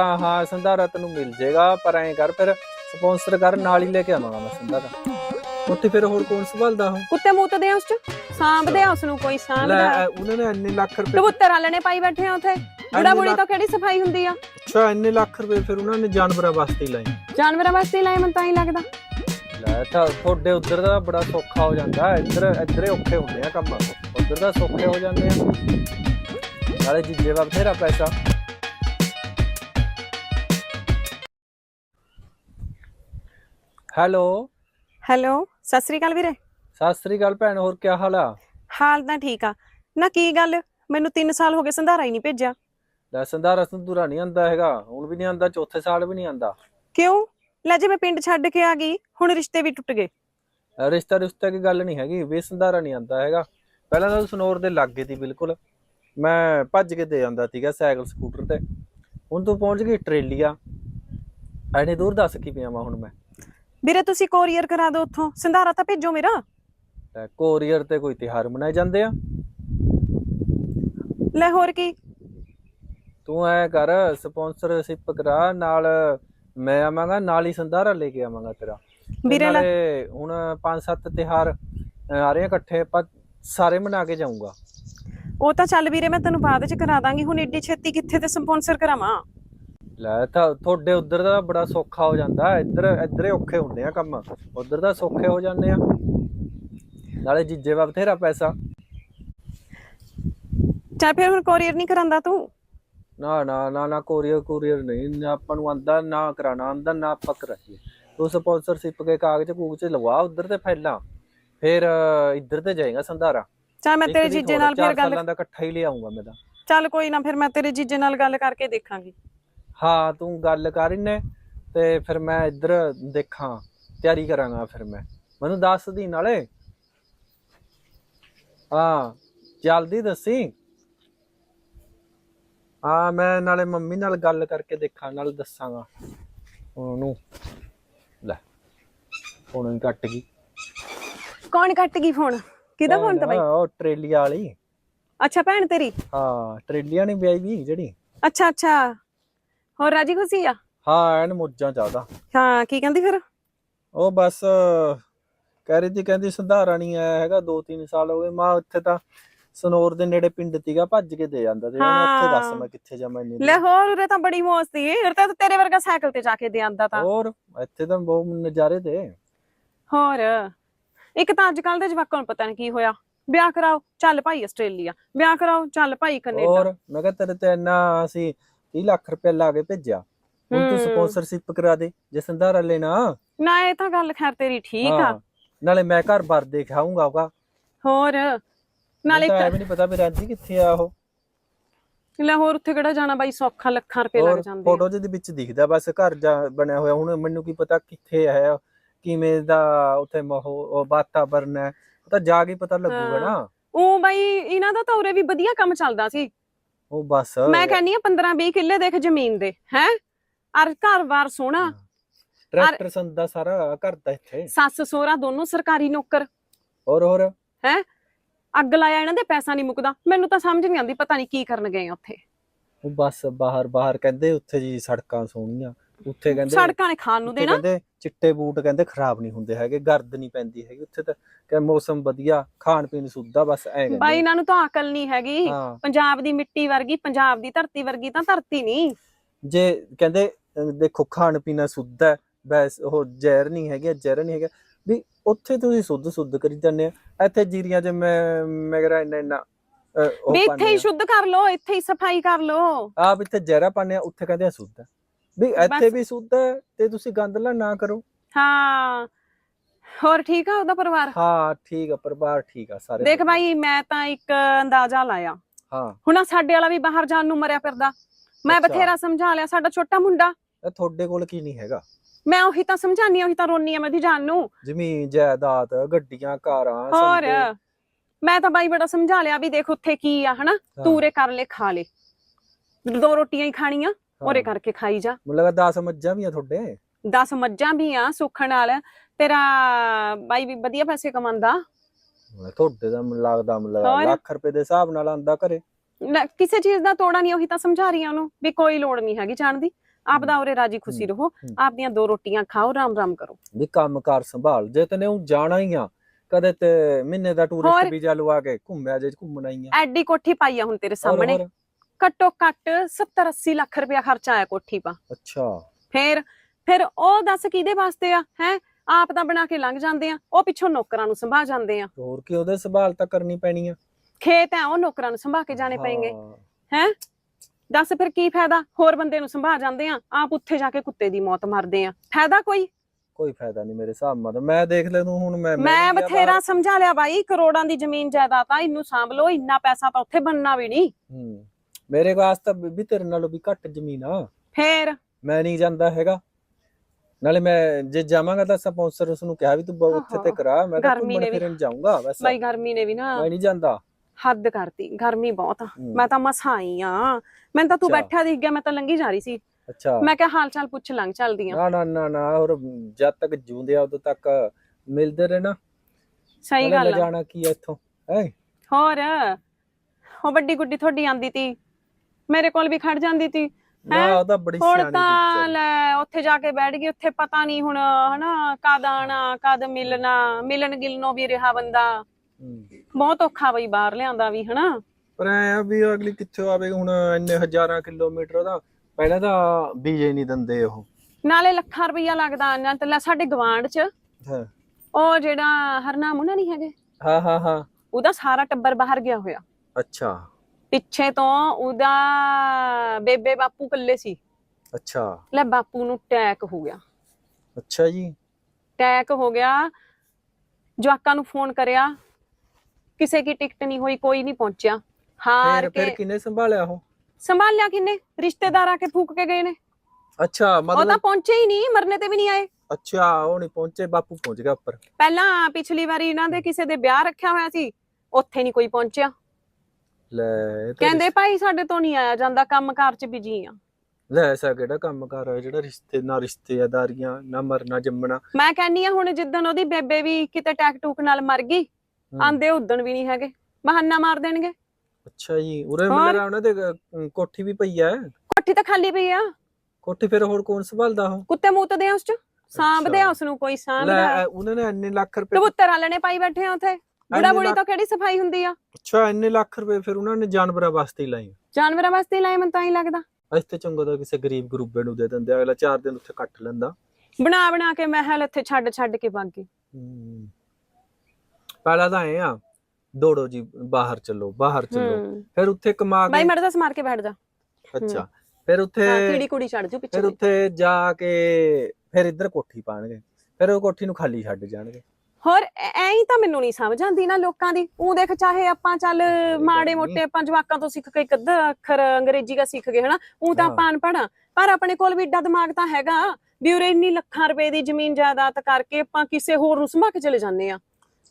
ਹਾਂ ਹਾਂ ਸੰਧਾਰਾ ਤੈਨੂੰ ਮਿਲ ਜੇਗਾ ਪਰ ਐਂ ਕਰ ਫਿਰ ਸਪਾਂਸਰ ਕਰ ਨਾਲ ਹੀ ਲੈ ਕੇ ਆਵਾਂਗਾ ਮੈਂ ਸੰਧਾਰਾ। ਉੱਥੇ ਫਿਰ ਹੋਰ ਕੌਣ ਸੰਭਾਲਦਾ ਹੋ ਕੁੱਤੇ ਮੂਤਦੇ ਆ ਉਸ ਚ? ਸਾਂਭਦੇ ਆ ਉਸ ਨੂੰ ਕੋਈ ਲੈ ਸਾਂਭਦਾ ਉਹਨਾਂ ਨੇ ਇੰਨੇ ਲੱਖ ਰੁਪਏ ਕਬੂਤਰ ਨੇ ਪਾਈ ਬੈਠੇ ਆ ਉੱਥੇ। ਬੁੜਾ ਬੁੜੀ ਤੋਂ ਕਿਹੜੀ ਸਫ਼ਾਈ ਹੁੰਦੀ ਆ? ਅੱਛਾ ਇੰਨੇ ਲੱਖ ਰੁਪਏ ਫਿਰ ਉਹਨਾਂ ਨੇ ਜਾਨਵਰਾਂ ਵਾਸਤੇ ਹੀ ਲਾਏ। ਜਾਨਵਰਾਂ ਵਾਸਤੇ ਹੀ ਲਾਏ ਮੈਨੂੰ ਤਾਂ ਹੀ ਲੱਗਦਾ। ਲੈ ਤਾਂ ਤੁਹਾਡੇ ਉਧਰ ਦਾ ਬੜਾ ਸੌਖਾ ਹੋ ਜਾਂਦਾ। ਇੱਧਰ ਇੱਧਰੇ ਔਖੇ ਹੁੰਦੇ ਆ ਕੰਮ ਉਧਰ ਦਾ ਸੌਖੇ ਹੋ ਜਾਂਦੇ ਆ। ਨਾਲੇ ਜਿੱਜੇ ਵਾ ਬਥੇਰਾ ਪੈਸਾ। ਹੈਲੋ। ਹੈਲੋ ਸਤਿ ਸ੍ਰੀ ਅਕਾਲ ਵੀਰੇ। ਸਤਿ ਸ੍ਰੀ ਅਕਾਲ ਭੈਣ ਹੋਰ ਕੀ ਹਾਲ ਆ? ਹਾਲ ਤਾਂ ਠੀਕ ਆ। ਨਾ ਕੀ ਗੱਲ ਮੈਨੂੰ 3 ਸਾਲ ਹੋ ਗਏ ਸੰਧਾਰਾ ਹੀ ਨਹੀਂ ਭੇਜਿਆ। ਲੈ ਸੰਧਾਰਾ ਸੰਧੂਰਾ ਨਹੀਂ ਆਂਦਾ ਹੈਗਾ ਹੁਣ ਵੀ ਨਹੀਂ ਆਂਦਾ ਚੌਥੇ ਸਾਲ ਵੀ ਨਹੀਂ ਆਂਦਾ ਕਿਉਂ? ਲੈ ਜੇ ਮੈਂ ਪਿੰਡ ਛੱਡ ਕੇ ਆ ਗਈ ਹੁਣ ਰਿਸ਼ਤੇ ਵੀ ਟੁੱਟ ਗਏ। ਰਿਸ਼ਤਾ ਰਿਸ਼ਤਾ ਦੀ ਗੱਲ ਨਹੀਂ ਹੈਗੀ ਵੀ ਸੰਧਾਰਾ ਨਹੀਂ ਆਂਦਾ ਹੈਗਾ। ਪਹਿਲਾਂ ਤਾਂ ਸਨੋਰ ਦੇ ਲੱਗੇ ਸੀ ਬਿਲਕੁਲ। ਮੈਂ ਭੱਜ ਕੇ ਦੇ ਜਾਂਦਾ ਸੀਗਾ ਸਾਈਕਲ ਸਕੂਟਰ ਤੇ। ਹੁਣ ਤੂੰ ਪਹੁੰਚ ਗਈ ਟਰੇਲੀਆ। ਐਨੇ ਦੂਰ ਦੱਸ ਕੀ ਪਿਆ ਮੈਂ ਹੁਣ ਮੈਂ? ਵੀਰੇ ਤੁਸੀਂ ਕੋਰੀਅਰ ਕਰਾ ਦਿਓ ਉੱਥੋਂ। ਸੰਧਾਰਾ ਤਾਂ ਭੇਜੋ ਮੇਰਾ। ਲੈ, ਕੋਰੀਅਰ ਤੇ ਕੋਈ ਤਿਹਾਰ ਮਨਾਏ ਜਾਂਦੇ ਆ? ਲੈ ਹੋਰ ਕੀ? ਤੂੰ ਐ ਕਰ ਸਪਾਂਸਰਸ਼ਿਪ ਕਰਾ ਨਾਲ ਮੈਂ ਆਵਾਂਗਾ ਨਾਲ ਹੀ ਸੰਧਾਰਾ ਲੈ ਕੇ ਆਵਾਂਗਾ ਤੇਰਾ। ਤੇ ਵੀਰੇ ਲੈ ਨਾਲੇ ਹੁਣ ਪੰਜ ਸੱਤ ਤਿਹਾਰ ਆ ਰਹੇ ਆ ਇਕੱਠੇ ਆਪਾਂ ਸਾਰੇ ਮਨਾ ਕੇ ਜਾਊਂਗਾ। ਉਹ ਤਾਂ ਚੱਲ ਵੀਰੇ ਮੈਂ ਤੈਨੂੰ ਬਾਅਦ ਚ ਕਰਾ ਦਾਂਗੀ। ਹੁਣ ਏਡੀ ਛੇਤੀ ਕਿੱਥੇ ਤੇ ਸਪਾਂਸਰ ਕਰਾਵਾਂ? ਲੈ ਤਾਂ ਤੁਹਾਡੇ ਉਧਰ ਦਾ ਬੜਾ ਸੌਖਾ ਹੋ ਜਾਂਦਾ। ਇੱਧਰ ਇੱਧਰੇ ਔਖੇ ਹੁੰਦੇ ਆ ਕੰਮ। ਉਧਰ ਦਾ ਸੌਖੇ ਹੋ ਜਾਂਦੇ ਆ। ਨਾਲੇ ਜੀਜੇ ਵਾ ਬਥੇਰਾ ਪੈਸਾ। ਚੱਲ ਫਿਰ ਹੁਣ ਕੋਰੀਅਰ ਨਹੀਂ ਕਰਾਂਦਾ ਤੂੰ? ਨਾ ਨਾ ਨਾ ਨਾ ਕੋਰੀਅਰ ਕੋਰੀਅਰ ਨਹੀਂ। ਨਾ ਆਪਾਂ ਨੂੰ ਆਂਦਾ ਨਾ ਕਰਾਣਾ ਆਂਦਾ ਨਾ ਆਪਾਂ ਕਰਾਈਏ। ਤੂੰ ਸਪਾਂਸਰਸ਼ਿਪ ਕੇ ਕਾਗਜ਼ ਕੂਗਜ਼ ਚ ਲਵਾ ਉਧਰ ਤੇ ਫੈਲਾਂ ਫਿਰ ਇੱਧਰ ਤੇ ਜਾਏਗਾ ਸੰਧਾਰਾ। ਚੱਲ ਮੈਂ ਤੇਰੇ ਦੀ ਜੀਜੇ ਨਾਲ ਫਿਰ ਗੱਲ ਸਾਲਾਂ ਦਾ ਇਕੱਠਾ ਹੀ ਲਿਆਉਂਗਾ ਮੈਂ ਤਾਂ। ਚੱਲ ਕੋਈ ਨਾ ਫਿਰ ਮੈਂ ਤੇਰੇ ਜੀਜੇ ਨਾਲ ਗੱਲ ਕਰਕੇ ਦੇਖਾਂਗੀ। ਹਾਂ ਤੂੰ ਗੱਲ ਕਰ ਇੰਨੇ ਤੇ ਫਿਰ ਮੈਂ ਇੱਧਰ ਦੇਖਾਂ ਤਿਆਰੀ ਕਰਾਂਗਾ ਫਿਰ ਮੈਂ। ਮੈਨੂੰ ਦੱਸ ਦੀ ਨਾਲੇ। ਹਾਂ ਜਲਦੀ ਦੱਸੀ। ਹਾਂ ਮੈਂ ਨਾਲੇ ਮੰਮੀ ਨਾਲ ਗੱਲ ਕਰਕੇ ਦੇਖਾਂ ਨਾਲ ਦੱਸਾਂਗਾ। ਉਹਨੂੰ। ਲੈ ਹੀ ਕੱਟ ਗਈ। ਕੌਣ ਕੱਟ ਗਈ ਫੋਨ? ਕਿਹਦਾ ਫੋਨ ਤਾਂ ਬਾਈ? ਉਹ ਟ੍ਰੇਲੀਆ ਵਾਲੀ। ਅੱਛਾ ਭੈਣ ਤੇਰੀ? ਹਾਂ ਟ੍ਰੇਲੀਆ ਨਹੀਂ ਵਿਆਹੀ ਵੀ ਜਿਹੜੀ। ਅੱਛਾ ਅੱਛਾ। ਹੋਰ ਰਾਜੀ ਖੁਸ਼ੀ ਆ? ਹਾਂ ਐਨ ਮੁੱਜਾਂ ਚਾਹਦਾ ਹਾਂ ਕੀ ਕਹਿੰਦੀ ਫਿਰ? ਉਹ ਬਸ ਕਹਿ ਰਹੀ ਸੀ ਕਹਿੰਦੀ ਸੰਧਾਰਾ ਨਹੀਂ ਆਇਆ ਹੈਗਾ 2-3 ਸਾਲ ਹੋ ਗਏ। ਮਾਂ ਉੱਥੇ ਤਾਂ ਸਨੋਰ ਦੇ ਨੇੜੇ ਪਿੰਡ ਤੀਗਾ ਭੱਜ ਕੇ ਦੇ ਜਾਂਦਾ ਤੇ ਉੱਥੇ ਦੱਸ। ਮੈਂ ਕਿੱਥੇ ਜਾਵਾਂ ਇੰਨੀ ਲੈ। ਹੋਰ ਉਰੇ ਤਾਂ ਬੜੀ ਮੌਜ ਸੀ। ਉਰੇ ਤਾਂ ਤੇਰੇ ਵਰਗਾ ਸਾਈਕਲ ਤੇ ਜਾ ਕੇ ਦੇ ਆਂਦਾ ਤਾਂ। ਹੋਰ ਇੱਥੇ ਤਾਂ ਬਹੁਤ ਨਜ਼ਾਰੇ ਤੇ। ਹੋਰ ਇੱਕ ਤਾਂ ਅੱਜ ਕੱਲ ਦੇ ਜਵਾਕਾਂ ਨੂੰ ਪਤਾ ਨਹੀਂ ਕੀ ਹੋਇਆ। ਵਿਆਹ ਕਰਾਓ ਚੱਲ ਭਾਈ ਆਸਟ੍ਰੇਲੀਆ। ਵਿਆਹ ਕਰਾਓ ਚੱਲ ਭਾਈ ਕੈਨੇਡਾ। ਹੋਰ ਮੈਂ ਕਿਹਾ ਤੇਰੇ ਤੇ ਇੰਨਾ ਅਸੀਂ 30 ਲੱਖ ਰੁਪਏ ਲਾ ਕੇ ਭੇਜਿਆ ਹੁਣ ਤੂੰ। ਸਪਾਂਸਰਸ਼ਿਪ ਕਰਾ ਦੇ ਜੇ ਸੰਧਾਰਾ ਲੈਣਾ ਨਾ ਇਹ ਤਾਂ ਗੱਲ ਖੈਰ ਤੇਰੀ ਠੀਕ ਆ ਹਾਂ। ਨਾਲੇ ਮੈਂ ਘਰ ਬਾਰ ਦੇਖਾਉਂਗਾ ਉਹਦਾ ਹੋਰ ਨਾਲੇ ਨਾਲੇ ਇੱਕ- ਵੀ ਨਹੀਂ ਪਤਾ ਵੀ ਰਾਜੀ ਕਿੱਥੇ ਆ ਉਹ ਲੈ ਹੋਰ ਉੱਥੇ ਕਿਹੜਾ ਜਾਣਾ ਬਾਈ ਸੌਖਾ ਲੱਖਾਂ ਰੁਪਏ ਲੱਗ ਜਾਂਦੇ ਆ। ਫੋਟੋ ਦੇ ਵਿੱਚ ਦਿਖਦਾ ਬਸ ਘਰ ਜਾ ਬਣਿਆ ਹੋਇਆ ਹੁਣ ਮੈਨੂੰ ਕੀ ਪਤਾ ਕਿੱਥੇ ਹੈ ਕਿਵੇਂ ਦਾ ਉੱਥੇ ਮਾਹੌਲ ਉਹ ਵਾਤਾਵਰਨ ਹੈ ਉਹ ਤਾਂ ਜਾ ਕੇ ਪਤਾ ਲੱਗੂਗਾ। ਨਾ ਉਹ ਬਾਈ ਇਹਨਾਂ ਦਾ ਤਾਂ ਉਰੇ ਵੀ ਵਧੀਆ ਕੰਮ ਚੱਲਦਾ ਸੀ ਉਹ ਬਸ। ਮੈਂ ਕਹਿੰਨੀ ਆ 15 20 ਕਿੱਲੇ ਦੇਖ ਜ਼ਮੀਨ ਦੇ ਹੈ? ਅਰ ਘਰ-ਬਾਰ ਸੋਹਣਾ। ਟਰੈਕਟਰ ਸੰਦਾ ਸਾਰਾ ਘਰ ਦਾ ਇੱਥੇ। ਸੱਸ ਸੋਹਰਾ ਦੋਨੋਂ ਸਰਕਾਰੀ ਨੌਕਰ। ਹੋਰ ਹੋਰ? ਅੱਗ ਲਾਇਆ ਇਹਨਾਂ ਦੇ ਪੈਸਾ ਨਹੀਂ ਮੁੱਕਦਾ। ਮੈਨੂੰ ਤਾਂ ਸਮਝ ਨਹੀਂ ਆਉਂਦੀ ਪਤਾ ਨਹੀਂ ਕੀ ਕਰਨ ਗਏ ਆ ਉੱਥੇ। ਉਹ ਬਸ ਬਾਹਰ ਬਾਹਰ ਕਹਿੰਦੇ ਉੱਥੇ ਜੀ ਸੜਕਾਂ ਸੋਹਣੀਆਂ। ਉੱਥੇ ਕਹਿੰਦੇ ਸੜਕਾਂ ਨੇ ਖਾਣ ਨੂੰ ਦੇਣਾ? ਕਹਿੰਦੇ ਚਿੱਟੇ ਬੂਟ ਕਹਿੰਦੇ ਖਰਾਬ ਨਹੀਂ ਹੁੰਦੇ ਹੈਗੇ ਗਰਦ ਨਹੀਂ ਪੈਂਦੀ ਹੈਗੀ ਉੱਥੇ ਤਾਂ ਕਿ ਮੌਸਮ ਵਧੀਆ ਖਾਣ ਪੀਣ ਸੁੱਧਾ ਬਸ ਐ ਕਹਿੰਦੇ ਬਾਈ ਇਹਨਾਂ ਨੂੰ ਤਾਂ ਅਕਲ ਨਹੀਂ ਹੈਗੀ। ਪੰਜਾਬ ਦੀ ਮਿੱਟੀ ਵਰਗੀ ਪੰਜਾਬ ਦੀ ਧਰਤੀ ਵਰਗੀ ਤਾਂ ਧਰਤੀ ਨਹੀਂ। ਜੇ ਕਹਿੰਦੇ ਦੇਖੋ ਖਾਣ ਪੀਣਾ ਸੁੱਧ ਬੈਸ ਉਹ ਜ਼ਹਿਰ ਨਹੀਂ ਹੈਗਾ ਜ਼ਹਿਰ ਨਹੀਂ ਹੈਗਾ। ਵੀ ਉੱਥੇ ਤੁਸੀਂ ਸੁੱਧ ਸੁੱਧ ਕਰੀ ਜਾਂਦੇ ਆ ਇੱਥੇ ਜੀਰੀਆਂ 'ਚ ਮੈਂ ਮੇਰਾ ਇੰਨਾ ਇੰਨਾ ਵੀ ਇੱਥੇ ਹੀ। ਸ਼ੁੱਧ ਕਰ ਲੋ ਇੱਥੇ ਹੀ ਸਫ਼ਾਈ ਕਰ ਲੋ ਆਪ ਇੱਥੇ ਜ਼ਹਿਰਾ ਆ ਉੱਥੇ ਕਹਿੰਦੇ ਆ ਸੁੱਧ ਵੀ ਇੱਥੇ। ਵੀ ਸੁੱਧ ਹੈ ਤੇ ਤੁਸੀਂ ਗੰਦਲਾ ਨਾ ਕਰੋ। ਹਾਂ ਹੋਰ ਠੀਕ ਆ ਉਹਦਾ ਪਰਿਵਾਰ? ਹਾਂ ਠੀਕ ਆ ਪਰਿਵਾਰ ਠੀਕ ਆ ਸਾਰੇ ਦੇਖ ਬਾਈ ਮੈਂ ਤਾਂ ਇੱਕ ਅੰਦਾਜ਼ਾ ਲਾਇਆ। ਹਾਂ। ਹੁਣ ਸਾਡੇ ਵਾਲਾ ਵੀ ਬਾਹਰ ਜਾਣ ਨੂੰ ਮਰਿਆ ਫਿਰਦਾ। ਮੈਂ। ਬਥੇਰਾ ਸਮਝਾ ਲਿਆ ਸਾਡਾ ਛੋਟਾ ਮੁੰਡਾ। ਤੁਹਾਡੇ ਕੋਲ ਕੀ ਨਹੀਂ ਹੈਗਾ? ਮੈਂ ਉਹੀ ਤਾਂ ਸਮਝਾਨੀ ਆ ਉਹੀ ਤਾਂ ਰੋਨੀ ਆ ਮੈਂ ਦੀ ਜਾਨ ਨੂੰ। ਜ਼ਮੀਨ ਜਾਇਦਾਦ ਗੱਡੀਆਂ ਕਾਰਾਂ ਹੋਰ। ਮੈਂ ਤਾਂ ਬਾਈ ਬੜਾ ਸਮਝਾ ਲਿਆ ਵੀ ਦੇਖ ਉੱਥੇ ਕੀ ਆ ਹਨਾ? ਤੂਰੇ ਕਰ ਲੈ ਖਾ ਲੈ। ਦੋ ਰੋਟੀਆਂ ਹੀ ਖਾਣੀਆਂ। ਉਰੇ ਹਾਂ। ਕਰਕੇ ਖਾਈ ਜਾ। ਮੈਨੂੰ ਲੱਗਾ 10 ਮੱਝਾਂ ਵੀ ਆ ਤੁਹਾਡੇ? 10 ਮੱਝਾਂ ਵੀ ਆ ਸੁੱਖ ਨਾਲ। ਤੇਰਾ ਬਾਈ ਵੀ ਵਧੀਆ ਪੈਸੇ ਕਮਾਉਂਦਾ। ਤੁਹਾਡੇ ਦਾ ਮੈਨੂੰ ਲੱਗਦਾ ਮੈਨੂੰ ਹੋਰ? ਲੱਖ ਰੁਪਏ ਦੇ ਹਿਸਾਬ ਨਾਲ ਆਂਦਾ ਘਰੇ। ਨਾ, ਕਿਸੇ ਚੀਜ਼ ਦਾ ਤੋੜਾ ਨਹੀਂ ਉਹੀ ਤਾਂ ਸਮਝਾ ਰਹੀ ਆ ਉਹਨੂੰ ਵੀ ਕੋਈ ਲੋੜ ਨਹੀਂ ਹੈਗੀ ਜਾਣ ਦੀ। ਆਪਦਾ ਉਰੇ ਰਾਜੀ ਖੁਸ਼ੀ ਰਹੋ। ਹੂੰ। ਆਪਦੀਆਂ ਦੋ ਰੋਟੀਆਂ ਖਾਓ ਰਾਮ ਰਾਮ ਕਰੋ। ਵੀ ਕੰਮਕਾਰ ਸੰਭਾਲ। ਜੇ ਤਨੇ ਉਹ ਜਾਣਾ ਹੀ ਆ ਕਦੇ ਤੇ ਮਹੀਨੇ ਦਾ ਟੂਰਿਸਟ ਹੋਰ? ਵੀਜ਼ਾ ਲਵਾ ਕੇ ਘੁੰਮਿਆ ਜੇ ਘੁੰਮਣਾ ਹੀ ਆ। ਐਡੀ ਕੋਠੀ ਪਾਈ ਆ ਹੁਣ ਤੇਰੇ ਹੋਰ- ਸਾਹਮਣੇ। ਹੋਰ? ਘੱਟੋ ਘੱਟ 70 80 ਲੱਖ ਰੁਪਇਆ ਖਰਚਾ ਆਇਆ ਕੋਠੀ ਪਾ। ਅੱਛਾ। ਫੇਰ ਫਿਰ ਉਹ ਦੱਸ ਕਿਹਦੇ ਵਾਸਤੇ ਆ? ਹੈ? ਆਪ ਤਾਂ ਬਣਾ ਕੇ ਲੰਘ ਜਾਂਦੇ ਆ। ਉਹ ਪਿੱਛੋਂ ਨੌਕਰਾਂ ਨੂੰ ਸੰਭਾ ਜਾਂਦੇ ਆ। ਹੋਰ ਕੀ ਉਹਦੇ ਸੰਭਾਲ ਤਾਂ ਕਰਨੀ ਪੈਣੀ ਆ। ਖੇਤ ਆ ਉਹ ਨੌਕਰਾਂ ਨੂੰ ਸੰਭਾ ਕੇ ਜਾਣੇ ਪੈਣਗੇ ਹਾਂ। ਦੱਸ ਫਿਰ ਕੀ ਫਾਇਦਾ? ਹੋਰ ਬੰਦੇ ਨੂੰ ਸੰਭਾ ਜਾਂਦੇ ਆ। ਆਪ ਉੱਥੇ ਜਾ ਕੇ ਕੁੱਤੇ ਦੀ ਮੌਤ ਮਰਦੇ ਆ। ਫਾਇਦਾ ਕੋਈ? ਕੋਈ ਫਾਇਦਾ ਨਹੀਂ ਮੇਰੇ ਹਿਸਾਬ ਨਾਲ। ਮੈਂ ਦੇਖ ਲੈ ਤੂੰ ਹੁਣ ਮੈਂ ਮੈਂ ਬਥੇਰਾ। ਸਮਝਾ ਲਿਆ ਬਾਈ। ਕਰੋੜਾਂ ਦੀ ਜ਼ਮੀਨ ਜਾਇਦਾਦ ਆ। ਇਹਨੂੰ ਸਾਂਭ ਲਓ। ਇੰਨਾ ਪੈਸਾ ਤਾਂ ਉੱਥੇ ਬਣਨਾ ਵੀ ਨਹੀਂ। ਹੂੰ। ਮੇਰੇ ਵਾਸਤੇ ਵੀ ਤੇਰੇ ਨਾਲੋਂ ਵੀ ਘੱਟ ਜ਼ਮੀਨ ਆ। ਫੇਰ? ਮੈਂ ਨਹੀਂ ਜਾਂਦਾ ਹੈਗਾ। ਨਾਲੇ ਮੈਂ ਜੇ ਜਾਵਾਂਗਾ ਤਾਂ ਸਪਾਂਸਰ ਉਸ ਨੂੰ ਕਿਹਾ ਵੀ ਤੂੰ ਬ- ਉੱਥੇ ਤੇ। ਕਰਾ। ਮੈਂ ਤਾਂ ਗਰਮੀ ਘੁੰਮਣ ਨੇ ਵੀ- ਫਿਰਨ ਜਾਊਂਗਾ ਬਸ। ਬਾਈ ਗਰਮੀ ਨੇ ਵੀ ਨਾ ਮੈਂ ਨਹੀਂ ਜਾਂਦਾ। ਹੱਦ ਕਰਤੀ। ਗਰਮੀ ਬਹੁਤ ਆ। ਹੂੰ, ਮੈਂ ਤਾਂ ਮਸਾਂ ਆਈ ਆ। ਮੈਂ ਤਾਂ ਤੂੰ ਅੱਛਾ। ਬੈਠਾ ਦਿਖ ਗਿਆ ਮੈਂ ਤਾਂ ਲੰਗੀ ਜਾ ਰਹੀ ਸੀ। ਅੱਛਾ। ਮੈਂ ਕਿਹਾ ਹਾਲ ਚਾਲ ਪੁੱਛ ਲੰਘ ਚੱਲਦੀ ਆ। ਨਾ ਨਾ ਨਾ ਨਾ ਹੋਰ ਜਦ ਤੱਕ ਜਿਉਂਦੇ ਆ ਉਦੋਂ ਤੱਕ ਮਿਲਦੇ ਰਹਿਣਾ। ਸਹੀ ਨਾਲੇ ਗੱਲ ਆ। ਜਾਣਾ ਕੀ ਆ ਇੱਥੋਂ? ਹੈ? ਹੋਰ? ਉਹ ਵੱਡੀ ਗੁੱਡੀ ਤੁਹਾਡੀ ਆਂਦੀ ਤੀ। ਮੇਰੇ ਕੋਲ ਵੀ ਖੜ ਜਾਂਦੀ ਤੀ ਨਾ ਹੈਂ? ਉਹ ਤਾਂ ਬੜੀ ਹੁਣ ਸਿਆਣੀ ਤਾਂ ਸੀ ਲੈ ਉੱਥੇ ਜਾ ਕੇ ਬੈਠ ਗਈ ਉੱਥੇ ਪਤਾ ਨਹੀਂ ਹੁਣ ਹਨਾ ਕਦ ਆਣਾ ਕਦ ਮਿਲਣਾ ਮਿਲਣ ਗਿਲਨੋਂ ਵੀ ਰਿਹਾ ਬੰਦਾ। ਹੂੰ। ਬਹੁਤ ਔਖਾ ਬਈ ਬਾਹਰ ਲਿਆਂਦਾ ਵੀ ਹਨਾ। ਪਰ ਐ ਆ ਵੀ ਅਗਲੀ ਕਿੱਥੇ ਆਵੇ ਹੁਣ ਇੰਨੇ ਹਜ਼ਾਰਾਂ ਕਿਲੋਮੀਟਰ ਦਾ ਪਹਿਲਾਂ ਤਾਂ ਬੀਜੇ ਨਹੀਂ ਦਿੰਦੇ ਉਹ। ਨਾਲੇ ਲੱਖਾਂ ਰੁਪਈਆ ਲੱਗਦਾ ਨਾ ਤੇ ਲੈ ਸਾਡੇ ਗਵਾਂਢ ਚ ਹਾਂ। ਉਹ ਜਿਹੜਾ ਹਰਨਾਮ ਉਹਨਾਂ ਨਹੀਂ ਹੈਗੇ? ਹਾਂ ਹਾਂ ਹਾਂ। ਉਹਦਾ ਸਾਰਾ ਟੱਬਰ ਬਾਹਰ ਗਿਆ ਹੋਇਆ। ਅੱਛਾ। ਪਿੱਛੇ ਤੋਂ ਉਹਦਾ ਬੇਬੇ ਬਾਪੂ ਇਕੱਲੇ ਸੀ। ਅੱਛਾ। ਲੈ ਬਾਪੂ ਨੂੰ ਟੈਕ ਹੋ ਗਿਆ। ਅੱਛਾ ਜੀ। ਟੈਕ ਹੋ ਗਿਆ। ਜਵਾਕਾਂ ਨੂੰ ਫੋਨ ਕਰਿਆ। ਕਿਸੇ ਕੀ ਟਿਕਟ ਨਹੀਂ ਹੋਈ ਕੋਈ ਨਹੀਂ ਪਹੁੰਚਿਆ। ਹਾਰ ਫਿਰ ਫਿਰ ਕੇ ਕਿਨੇ ਸੰਭਾਲਿਆ ਉਹ? ਸੰਭਾਲਿਆ ਕਿੰਨੇ ਰਿਸ਼ਤੇਦਾਰ ਆ ਕੇ ਫੂਕ ਕੇ ਗਏ ਨੇ। ਅੱਛਾ ਉਹ ਤਾਂ ਮਤਲਬ ਪਹੁੰਚੇ ਹੀ ਨਹੀਂ ਮਰਨੇ ਤੇ ਵੀ ਨਹੀਂ ਆਏ। ਅੱਛਾ ਉਹ ਨਹੀਂ ਪਹੁੰਚੇ ਬਾਪੂ ਪਹੁੰਚ ਗਿਆ ਉੱਪਰ। ਪਹਿਲਾਂ ਪਿਛਲੀ ਵਾਰੀ ਇਹਨਾਂ ਦੇ ਕਿਸੇ ਦੇ ਵਿਆਹ ਰੱਖਿਆ ਹੋਇਆ ਸੀ ਉੱਥੇ ਨਹੀਂ ਕੋਈ ਪਹੁੰਚਿਆ। ਲੈ ਇਹ ਤਾਂ ਕਹਿੰਦੇ ਭਾਈ ਸਾਡੇ ਤੋਂ ਨਹੀਂ ਆਇਆ ਜਾਂਦਾ ਕੰਮਕਾਰ ਚ ਬਿਜ਼ੀ ਆ। ਲੈ ਐਸਾ ਕਿਹੜਾ ਕੰਮ ਕਰ ਰਿਹਾ ਜਿਹੜਾ ਰਿਸ਼ਤੇ ਨਾ ਰਿਸ਼ਤੇਦਾਰੀਆਂ ਨਾ ਮਰਨਾ ਜੰਮਣਾ। ਮੈਂ ਕਹਿੰਨੀ ਆ ਹੁਣ ਜਿੱਦਣ ਉਹਦੀ ਬੇਬੇ ਵੀ ਕਿਤੇ ਟੈਕ ਟੂਕ ਨਾਲ ਮਰ ਗਈ। ਆਂਦੇ ਉਦਣ ਵੀ ਨਹੀਂ ਹੈਗੇ ਬਹਾਨਾ ਮਾਰ ਦੇਣਗੇ। ਅੱਛਾ ਜੀ ਉਰੇ ਹੋਰ? ਮੇਰਾ ਉਹਨਾਂ ਦੇ ਕੋਠੀ ਵੀ ਪਈ ਐ ਕੋਠੀ ਤਾਂ ਖਾਲੀ ਪਈ ਆ। ਕੋਠੀ ਫਿਰ ਹੋਰ ਕੌਣ ਸੰਭਾਲਦਾ ਉਹ? ਕੁੱਤੇ ਮੂਤਦੇ ਆ ਉਸ ਚ? ਸਾਂਭਦੇ ਆ ਅੱਛਾ। ਉਸ ਨੂੰ ਕੋਈ ਲੈ ਸਾਂਭਦਾ ਐ, ਉਹਨਾਂ ਨੇ ਇੰਨੇ ਲੱਖ ਰੁਪਏ ਕਬੂਤਰ ਆਲਣੇ ਪਾਈ ਬੈਠੇ ਆ ਉੱਥੇ। ਬੁੜਾ ਬੁੜੀ ਤੋਂ ਕਿਹੜੀ ਸਫ਼ਾਈ ਹੁੰਦੀ ਆ? ਅੱਛਾ ਇੰਨੇ ਲੱਖ ਰੁਪਏ ਫਿਰ ਉਹਨਾਂ ਨੇ ਜਾਨਵਰਾਂ ਵਾਸਤੇ ਹੀ ਲਾਏ ਜਾਨਵਰਾਂ ਵਾਸਤੇ ਲਾਏ ਮੈਨੂੰ ਤਾਂ ਹੀ ਲੱਗਦਾ। ਅੱਜ ਤੇ ਚੰਗਾ ਤਾਂ ਕਿਸੇ ਗਰੀਬ ਗਰੂਬੇ ਨੂੰ ਦੇ ਦਿੰਦੇ ਅਗਲਾ 4 ਦਿਨ ਉੱਥੇ ਕੱਟ ਲੈਂਦਾ। ਬਣਾ ਬਣਾ ਕੇ ਮਹਿਲ ਇੱਥੇ ਛੱਡ ਛੱਡ ਕੇ ਵਗ ਗਈ। ਹੂੰ। ਪਹਿਲਾਂ ਤਾਂ ਐ ਆ ਦੌੜੋ ਜੀ ਬਾਹਰ ਚੱਲੋ ਬਾਹਰ ਚੱਲੋ। ਹੂੰ। ਫਿਰ ਉੱਥੇ ਕਮਾ ਬਾਈ ਕੇ ਮੜ ਦਸ ਮਾਰ ਕੇ ਬੈਠ ਜਾ। ਅੱਛਾ ਫਿਰ ਉੱਥੇ ਹਾਂ ਕੀੜੀ ਕੁੜੀ ਛੱਡ ਜੂ ਪਿੱਛੇ ਫਿਰ ਦੀ। ਉੱਥੇ ਜਾ ਕੇ ਫਿਰ ਇੱਧਰ ਕੋਠੀ ਪਾਣਗੇ। ਫਿਰ ਉਹ ਕੋਠੀ ਨੂੰ ਖਾਲੀ ਛੱਡ ਜਾਣਗੇ। ਹੋਰ ਐ ਤਾਂ ਮੈਨੂੰ ਨਹੀਂ ਸਮਝ ਆਉਂਦੀ ਨਾ ਲੋਕਾਂ ਦੀ। ਉਹ ਦੇਖ ਚਾਹੇ ਆਪਾਂ ਚੱਲ ਮਾੜੇ ਮੋਟੇ ਆਪਾਂ ਜਵਾਕਾਂ ਤੋਂ ਸਿੱਖ ਕੇ ਇੱਕ ਅੱਧਾ ਅੱਖਰ ਅੰਗਰੇਜ਼ੀ ਦਾ ਸਿੱਖ ਗਏ ਹਨਾ? ਉਹ ਤਾਂ। ਆਪਾਂ ਆ। ਪਰ ਆਪਣੇ ਕੋਲ ਵੀ ਏਡਾ ਦਿਮਾਗ ਤਾਂ ਹੈਗਾ ਵੀ ਉਰੇ ਇੰਨੀ ਲੱਖਾਂ ਰੁਪਏ ਦੀ ਜ਼ਮੀਨ ਜਾਇਦਾਦ ਕਰਕੇ ਆਪਾਂ ਕਿਸੇ ਹੋਰ ਨੂੰ ਸੰਭਾ ਕੇ ਚਲੇ ਜਾਂਦੇ ਆ।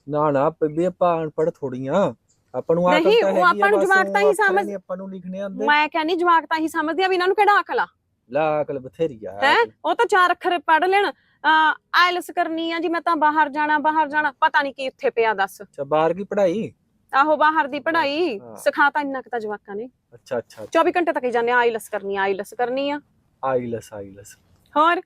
ਨਾ ਨਾ ਵੀ ਆਪਾਂ ਅਨਪੜ੍ਹ ਥੋੜੀਆਂ ਆਪਾਂ ਨੂੰ ਆਕਲ ਨਹੀਂ, ਤਾਂ ਉਹ ਆਪਾਂ ਨੂੰ ਜਵਾਕ ਤਾਂ ਹੀ ਸਮਝ- ਆਪਾਂ ਨੂੰ ਲਿਖਣੇ ਆਉਂਦੇ। ਮੈਂ ਕਹਿੰਨੀ ਜਵਾਕ ਤਾਂ ਹੀ ਸਮਝਦੇ ਆ ਵੀ ਇਹਨਾਂ ਨੂੰ ਕਿਹੜਾ ਅਕਲ ਆ? ਲਾ ਅਕਲ ਬਥੇਰੀ ਆ ਹੈਂ? ਉਹ ਤਾਂ ਚਾਰ ਅੱਖਰ ਪੜ੍ਹ ਲੈਣ। ਆਇਲਸ ਕਰਨੀ ਆ ਜੀ ਮੈਂ ਤਾਂ ਬਾਹਰ ਜਾਣਾ ਬਾਹਰ ਜਾਣਾ ਪਤਾ ਨਹੀਂ ਕੀ ਉੱਥੇ ਪਿਆ ਦੱਸ। ਅੱਛਾ ਬਾਹਰ ਕੀ ਪੜ੍ਹਾਈ? ਆਹੋ ਬਾਹਰ ਦੀ ਪੜ੍ਹਾਈ। ਹਾਂ। ਸਿਖਾਤਾ ਇੰਨਾ ਕੁ ਤਾਂ ਜਵਾਕਾਂ ਨੇ। ਅੱਛਾ ਅੱਛਾ 24 ਘੰਟੇ ਤੱਕ ਹੀ ਜਾਂਦੇ ਆਇਲਸ ਕਰਨੀ ਆ ਆਇਲਸ ਕਰਨੀ ਆ। ਆਈਲਸ ਆਈਲਸ ਹੋਰ?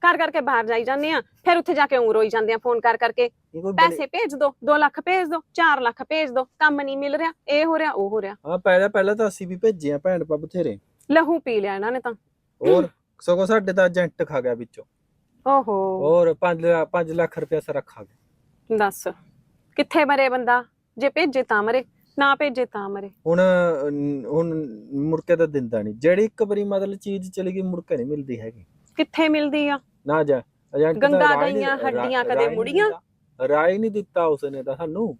ਕਰ ਕਰਕੇ ਬਾਹਰ ਜਾਈ ਜਾਂਦੇ ਆ ਫਿਰ ਉੱਥੇ ਜਾ ਕੇ ਉਂ ਰੋਈ ਜਾਂਦੇ ਆ ਫੋਨ ਕਰ ਕਰਕੇ। ਇਹ ਕੋਈ ਬੜੀ- ਪੈਸੇ ਭੇਜ ਦੋ 2 ਲੱਖ ਭੇਜ ਦੋ 4 ਲੱਖ ਭੇਜ ਦੋ ਕੰਮ ਨਹੀਂ ਮਿਲ ਰਿਹਾ ਇਹ ਹੋ ਰਿਹਾ ਉਹ ਹੋ ਰਿਹਾ। ਹਾਂ ਪਹਿਲਾਂ ਪਹਿਲਾਂ ਤਾਂ ਅਸੀਂ ਵੀ ਭੇਜੇ ਆ ਭੈਣ ਪਾ ਬਥੇਰੇ। ਲਹੂ ਪੀ ਲਿਆ ਇਹਨਾਂ ਨੇ ਤਾਂ। ਹੋਰ? ਸਗੋਂ ਸਾਡੇ ਤਾਂ ਏਜੰਟ ਖਾ ਗਿਆ ਵਿੱਚੋਂ। ਓਹੋ। ਹੋਰ 5 5 ਲੱਖ ਰੁਪਇਆ ਸਾਰਾ ਖਾ ਗਿਆ ਦੱਸ ਕਿੱਥੇ ਮਰੇ ਬੰਦਾ? ਜੇ ਭੇਜੇ ਤਾਂ ਮਰੇ ਨਾ ਭੇਜੇ ਤਾਂ ਮਰੇ। ਹੁਣ ਹੁਣ ਮੁੜ ਕੇ ਤਾਂ ਦਿੰਦਾ ਨਹੀਂ ਜਿਹੜੀ ਇੱਕ ਵਾਰੀ ਮਤਲਬ ਚੀਜ਼ ਚਲੀ ਗਈ ਮੁੜ ਕੇ ਨਹੀਂ ਮਿਲਦੀ ਹੈਗੀ। ਕਿੱਥੇ ਮਿਲਦੀ ਆ? ਨਾ ਜਾ ਏਜੰਟ ਗੰਗਾ ਰਾਹ ਹੀ ਨਹੀਂ- ਗਈਆਂ ਰਾ- ਹੱਡੀਆਂ ਰਾਹ ਕਦੇ ਹੀ ਨਹੀਂ ਮੁੜੀਆਂ? ਦਿੱਤਾ। ਰਾਹ ਹੀ ਨਹੀਂ ਦਿੱਤਾ ਉਸਨੇ ਤਾਂ ਸਾਨੂੰ।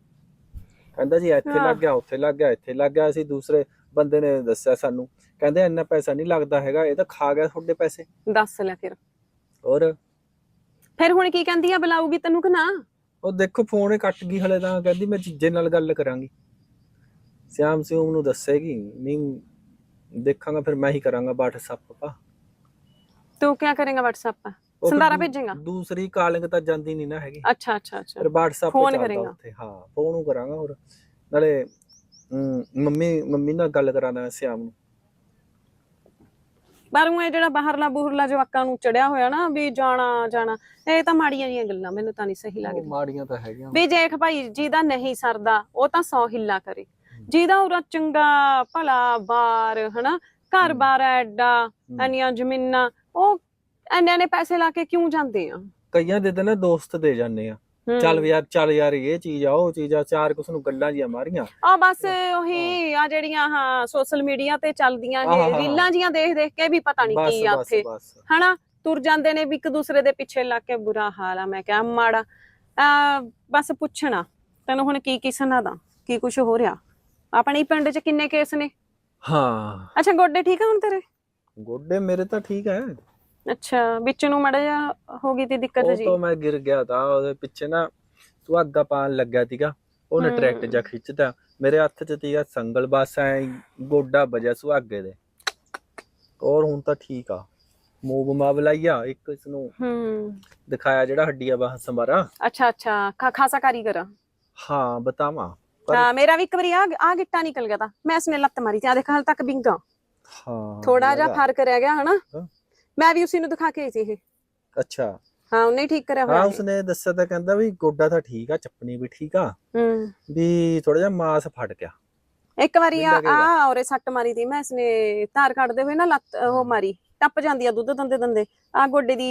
ਕਹਿੰਦਾ ਜੀ ਇੱਥੇ। ਲੱਗ ਗਿਆ ਉੱਥੇ ਲੱਗ ਗਿਆ ਇੱਥੇ ਲੱਗ ਗਿਆ। ਅਸੀਂ ਦੂਸਰੇ ਬੰਦੇ ਨੇ ਦੱਸਿਆ ਸਾਨੂੰ। ਕਹਿੰਦੇ ਇੰਨਾ ਪੈਸਾ ਨਹੀਂ ਲੱਗਦਾ ਹੈਗਾ ਇਹ ਤਾਂ ਖਾ ਗਿਆ ਤੁਹਾਡੇ ਪੈਸੇ। ਦੱਸ ਲੈ ਫਿਰ। ਔਰ ਫਿਰ ਹੁਣ ਕੀ ਕਹਿੰਦੀ ਆ ਬੁਲਾਊਗੀ ਤੈਨੂੰ ਕਿ ਨਾ? ਉਹ ਦੇਖੋ ਫੋਨ ਹੀ ਕੱਟ ਗਈ ਹਲੇ ਤਾਂ ਕਹਿੰਦੀ ਮੈਂ ਜੀਜੇ ਨਾਲ ਗੱਲ ਕਰਾਂਗੀ। ਸਿਆਮ ਸਿਉਮ ਨੂੰ ਦੱਸੇਗੀ ਨਹੀਂ ਦੇਖਾਂਗਾ ਫਿਰ ਮੈਂ ਹੀ ਕਰਾਂਗਾ WhatsApp ਪਾ ਤੂੰ ਕੀ ਕਰੇਗਾ WhatsApp? ਪਰ ਉਹ ਫਿਰ ਸੰਦਾਰਾ ਦੂ- ਭੇਜੇਗਾ? ਦੂਸਰੀ ਕਾਲਿੰਗ ਤਾਂ ਜਾਂਦੀ ਨਹੀਂ ਨਾ ਹੈਗੀ। ਅੱਛਾ ਅੱਛਾ ਅੱਛਾ। ਫਿਰ WhatsApp Phone ਤੇ ਚੱਲਦਾ। ਉੱਥੇ ਹਾਂ ਫੋਨ ਨੂੰ ਕਰਾਂਗਾ ਹੋਰ। ਨਾਲੇ ਮੰਮੀ ਮੰਮੀ ਨਾਲ ਗੱਲ ਕਰਾਣਾ ਸਿਆਮ ਨੂੰ। ਪਰ ਉਹ ਇਹ ਜਿਹੜਾ ਬਾਹਰਲਾ ਬੂਹਰਲਾ ਜਵਾਕਾਂ ਨੂੰ ਚੜਿਆ ਹੋਇਆ ਨਾ ਵੀ ਜਾਣਾ ਜਾਣਾ ਇਹ ਤਾਂ ਮਾੜੀਆਂ ਜੀਆਂ ਗੱਲਾਂ ਮੈਨੂੰ ਤਾਂ ਨਹੀਂ ਸਹੀ ਉਹ ਲੱਗਦੀ। ਮਾੜੀਆਂ ਤਾਂ ਹੈਗੀਆਂ। ਵੀ ਦੇਖ ਭਾਈ ਜਿਹਦਾ ਨਹੀਂ ਸਰਦਾ ਉਹ ਤਾਂ ਸੌ ਹਿੱਲਾ ਕਰੇ। ਜਿਹਦਾ ਉਹਦਾ ਚੰਗਾ ਭਲਾ ਬਾਰ ਹਨਾ ਘਰ-ਬਾਰ ਐਡਾ ਇੰਨੀਆਂ ਜ਼ਮੀਨਾਂ ਉਹ ਇੰਨੇ ਨੇ ਪੈਸੇ ਲਾ ਕੇ ਕਿਉਂ ਜਾਂਦੇ ਆ? ਕਈਆਂ ਦੇ ਤਾਂ ਨਾ ਦੋਸਤ ਦੇ ਜਾਂਦੇ ਆ। ਚੱਲ ਵੀ ਯਾਰ ਚੱਲ ਯਾਰ ਇਹ ਚੀਜ਼ ਆ ਉਹ ਚੀਜ਼ ਆ ਚਾਰ ਕੁਛ ਨੂੰ ਗੱਲਾਂ ਜੀਆਂ ਮਾਰੀਆਂ। ਆ ਬਸ ਉਹੀ ਆ ਜਿਹੜੀਆਂ ਹਾਂ ਸੋਸ਼ਲ ਮੀਡੀਆ ਤੇ ਚੱਲਦੀਆਂ ਨੇ। ਰੀਲਾਂ ਜੀਆਂ ਦੇਖ ਦੇਖ ਕੇ ਵੀ ਪਤਾ ਨਹੀਂ ਕੀ ਆ ਉੱਥੇ। ਹਨਾ? ਤੁਰ ਜਾਂਦੇ ਨੇ ਵੀ ਇੱਕ ਦੂਸਰੇ ਦੇ ਪਿੱਛੇ ਲੱਗ ਕੇ ਬੁਰਾ ਹਾਲ ਆ। ਮੈਂ ਕਿਹਾ ਮਾੜਾ। ਆ ਬਸ ਪੁੱਛਣਾ ਤੈਨੂੰ ਹੁਣ ਕੀ ਕੀ ਸੁਣਾਦਾ ਕੀ ਕੁਝ ਹੋ ਰਿਹਾ? ਆਪਣੇ ਪਿੰਡ 'ਚ ਕਿੰਨੇ ਕੇਸ ਨੇ? ਹਾਂ। ਅੱਛਾ ਗੋਡੇ ਠੀਕ ਆ ਹੁਣ ਤੇਰੇ? ਗੋਡੇ ਮੇਰੇ ਤਾਂ ਠੀਕ ਹੈ ਅੱਛਾ ਵਿੱਚ ਨੂੰ ਮੜਾ ਜਾ ਹੋ ਗਈ ਤੀ ਦਿੱਕਤ ਉਹ ਜੀ? ਤੋਂ ਮੈਂ ਗਿਰ ਗਿਆ ਤਾਂ ਉਹਦੇ ਪਿੱਛੇ ਨਾ ਸੁਹਾਗਾ ਪਾਣ ਲੱਗਿਆ ਸੀਗਾ। ਉਹਨੇ ਹਮ। ਟਰੈਕਟ ਜਾ ਖਿੱਚਦਾ ਮੇਰੇ ਹੱਥ 'ਚ ਸੀਗਾ ਸੰਗਲ ਬਸ ਐ ਗੋਡਾ ਵਜਿਆ ਸੁਹਾਗੇ ਦੇ। ਔਰ ਹੁਣ ਤਾਂ ਠੀਕ ਆ। ਮੂਵ ਮਾਵ ਲਾਈਆ ਇੱਕ ਇਸ ਨੂੰ ਹੂੰ। ਦਿਖਾਇਆ ਜਿਹੜਾ ਹੱਡੀਆਂ ਬਾਹ ਸੰਭਾਰਾ। ਅੱਛਾ ਅੱਛਾ ਖਾ ਖਾਸਾ ਕਾਰੀਗਰ। ਆ ਹਾਂ ਬਤਾਵਾ। ਪਰ ਹਾਂ, ਮੇਰਾ ਵੀ ਇੱਕ ਵਾਰੀ ਆ ਆ ਗਿੱਟਾ ਨਿਕਲ ਗਿਆ ਤਾਂ। ਮੈਂ ਇਸਨੇ ਲੱਤ ਮਾਰੀ ਤੇ ਆ ਦੇਖ ਹਾਲ ਤੱਕ ਬਿੰਗਾ। ਹਾਂ ਥੋੜਾ ਜਿਹਾ। ਫ਼ਰਕ ਰਹਿ ਗਿਆ ਹਨਾ? ਹਾਂ। ਮੈਂ ਵੀ ਉਸੇ ਨੂੰ ਦਿਖਾ ਕੇ ਆਈ ਸੀ ਇਹ। ਅੱਛਾ। ਹਾਂ ਉਹਨੇ ਹੀ ਠੀਕ ਕਰਿਆ ਹਾਂ ਹੋਇਆ ਇਹ। ਉਸਨੇ ਦੱਸਿਆ ਤਾਂ ਕਹਿੰਦਾ ਵੀ ਗੋਡਾ ਤਾਂ ਠੀਕ ਆ ਚੱਪਣੀ ਵੀ ਠੀਕ ਆ। ਹੂੰ। ਵੀ ਥੋੜਾ ਜਿਹਾ ਮਾਸ ਫਟ ਗਿਆ। ਇੱਕ ਵਾਰੀ ਆ ਆ ਔਰੇ ਸੱਟ ਮਾਰੀ ਤੀ ਮੈਂ ਇਸਨੇ ਧਾਰ ਕੱਢਦੇ ਹੋਏ ਨਾ ਲੱਤ ਉਹ ਮਾਰੀ ਟੱਪ ਜਾਂਦੀ ਆ ਦੁੱਧ ਦੰਦੇ ਦੰਦੇ। ਆ ਗੋਡੇ ਦੀ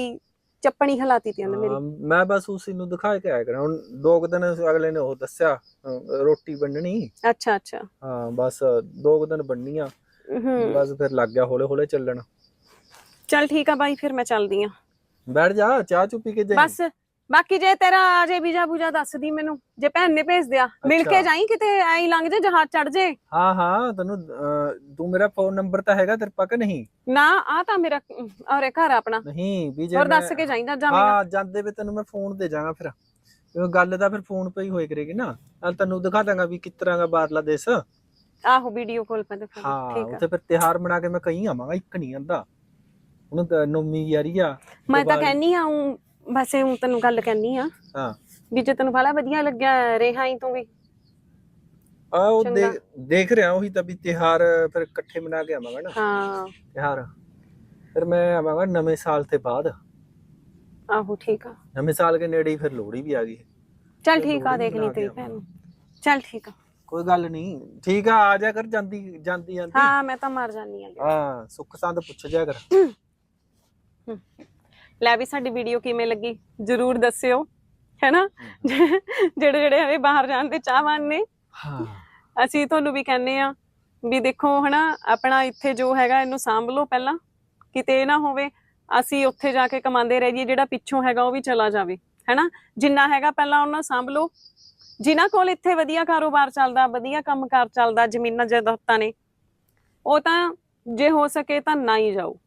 ਚੱਪਣੀ ਹਲਾਤੀ ਤੀ ਉਹਨੇ ਹਾਂ, ਮੇਰੀ ਮੈਂ ਬਸ ਉਸੇ ਨੂੰ ਦਿਖਾ ਕੇ ਆਇਆ ਕਰਾਂ। ਹੁਣ ਦੋ ਕੁ ਦਿਨ ਅਗਲੇ ਨੇ ਉਹ ਦੱਸਿਆ ਰੋਟੀ ਬੰਨਣੀ ਅੱਛਾ ਅੱਛਾ। ਹਾਂ ਬਸ ਦੋ ਕੁ ਦਿਨ ਬੰਨੀ ਆ ਹੂੰ। ਬਸ ਫਿਰ ਲੱਗ ਗਿਆ ਹੌਲੇ ਹੌਲੇ ਚੱਲਣ। ਚੱਲ ਠੀਕ ਆ ਬਾਈ ਫਿਰ ਮੈਂ ਚੱਲਦੀ ਆ। ਬੈਠ ਜਾ ਚਾਹ ਚੁ ਪੀ ਕੇ ਜਾਈਂ। ਬਸ ਬਾਕੀ ਜੇ ਤੇਰਾ ਆ ਜੇ ਵੀਜ਼ਾ ਬੂਜਾ ਦੱਸ ਦੀ ਮੈਨੂੰ ਜੇ ਭੈਣ ਨੇ ਭੇਜ ਦਿਆ ਮਿਲ ਕੇ। ਜਾਈ ਕਿਤੇ ਐਂ ਹੀ ਲੰਘ ਜੇ ਜਹਾਜ਼ ਚੜ ਜੇ। ਹਾਂ ਹਾਂ ਤੈਨੂੰ ਤੂੰ ਮੇਰਾ ਫੋਨ ਨੰਬਰ ਤਾਂ ਹੈਗਾ ਤੇਰੇ ਪਾਕ ਨਹੀਂ? ਨਾ ਆ ਤਾਂ ਮੇਰਾ ਔਰੇ ਘਰ ਆਪਣਾ। ਨਹੀਂ ਵੀ ਜੇ ਹੋਰ ਦੱਸ ਕੇ ਜਾਈਂਦਾ ਜਾਵੇਂਗਾ। ਹਾਂ ਜਾਂਦੇ ਵੇ ਤੈਨੂੰ ਮੈਂ ਫੋਨ ਦੇ ਜਾਗਾ ਫਿਰ। ਗੱਲ ਤਾਂ ਫਿਰ ਫੋਨ ਪੇ ਹੀ ਹੋਏ ਕਰੇਗੀ ਨਾ। ਨਾਲ ਤੈਨੂੰ ਦਿਖਾ ਦਾਂਗਾ ਵੀ ਕਿਸ ਤਰ੍ਹਾਂ ਦਾ ਬਾਹਰਲਾ ਦੇਸ਼। ਆਹੋ ਵੀਡੀਓ ਕਾਲ ਪਾ ਦਿਖਾ ਦੇ, ਹਾਂ ਠੀਕ ਆ। ਉੱਥੇ ਫਿਰ ਤਿਹਾਰ ਮਨਾ ਕੇ ਮੈਂ ਕਹੀਂ ਆਵਾਂਗਾ ਇੱਕ ਨਹੀਂ ਆਂਦਾ। ਹੁਣ ਤਾਂ ਨੌਮੀ ਯਾਰੀ ਆ। ਮੈਂ ਤਾਂ ਕਹਿਨੀ ਆ ਊਂ ਬਸ ਇਹ ਤੈਨੂੰ ਗੱਲ ਕਹਿਨੀ ਆ ਹਾਂ। ਵੀ ਜੇ ਤੈਨੂੰ ਬੜਾ ਵਧੀਆ ਲੱਗਿਆ ਰਿਹਾ ਹੀ ਤੂੰ ਵੀ। ਆ ਉਹ ਚੰਗਾ। ਦੇਖ ਦੇਖ ਰਿਹਾ ਉਹੀ ਤਾਂ ਵੀ ਤਿਹਾਰ ਫਿਰ ਇਕੱਠੇ ਮਨਾ ਕੇ ਆਵਾਂਗਾ ਨਾ। ਹਾਂ। ਤਿਹਾਰ ਫਿਰ ਮੈਂ ਆਵਾਂਗਾ ਨਵੇਂ ਸਾਲ ਤੇ ਬਾਅਦ। ਆਹੋ ਠੀਕ ਆ। ਨਵੇਂ ਸਾਲ ਦੇ ਨੇੜੇ ਹੀ ਫਿਰ ਲੋਹੜੀ ਵੀ ਆ ਗਈ। ਚੱਲ ਠੀਕ ਆ ਦੇਖ ਲਈ ਤੇਰੀ ਭੈਣ ਨੂੰ। ਚੱਲ ਠੀਕ ਆ। ਕੋਈ ਗੱਲ ਨਹੀਂ। ਠੀਕ ਆ ਆ ਜਾ ਕਰ ਜਾਂਦੀ ਜਾਂਦੀ ਜਾਂਦੀ। ਹਾਂ ਮੈਂ ਤਾਂ ਮਰ ਜਾਨੀ ਆ। ਹਾਂ ਸੁੱਖ ਸੰਦ ਪੁੱਛ ਜਾ ਕਰ। ਲੈ ਵੀ ਸਾਡੀ ਵੀਡੀਓ ਕਿਵੇਂ ਲੱਗੀ? ਜਰੂਰ ਦੱਸਿਓ ਹੈਨਾ? ਜਿਹੜੇ ਜਿਹੜੇ ਹਵੇ ਬਾਹਰ ਜਾਣ ਦੇ ਚਾਹਵਾਨ ਨੇ। ਹਾਂ। ਅਸੀਂ ਤੁਹਾਨੂੰ ਵੀ ਕਹਿੰਨੇ ਆ ਵੀ ਦੇਖੋ ਹਨਾ ਆਪਣਾ ਇੱਥੇ ਜੋ ਹੈਗਾ ਇਹਨੂੰ ਸਾਂਭ ਲਓ ਪਹਿਲਾਂ। ਕਿਤੇ ਨਾ ਹੋਵੇ ਅਸੀਂ ਉੱਥੇ ਜਾ ਕੇ ਕਮਾਉਂਦੇ ਰਹਿ ਜਾਈਏ ਜਿਹੜਾ ਪਿੱਛੋਂ ਹੈਗਾ ਉਹ ਵੀ ਚਲਾ ਜਾਵੇ ਹੈਨਾ? ਜਿੰਨਾ ਹੈਗਾ ਪਹਿਲਾਂ ਉਹਨਾਂ ਸਾਂਭ ਲਓ। ਜਿਨ੍ਹਾਂ ਕੋਲ ਇੱਥੇ ਵਧੀਆ ਕਾਰੋਬਾਰ ਚੱਲਦਾ ਵਧੀਆ ਕੰਮਕਾਰ ਚੱਲਦਾ ਜ਼ਮੀਨਾਂ ਜਾਇਦਾਦਾਂ ਨੇ ਉਹ ਤਾਂ ਜੇ ਹੋ ਸਕੇ ਤਾਂ ਨਾ ਹੀ ਜਾਓ।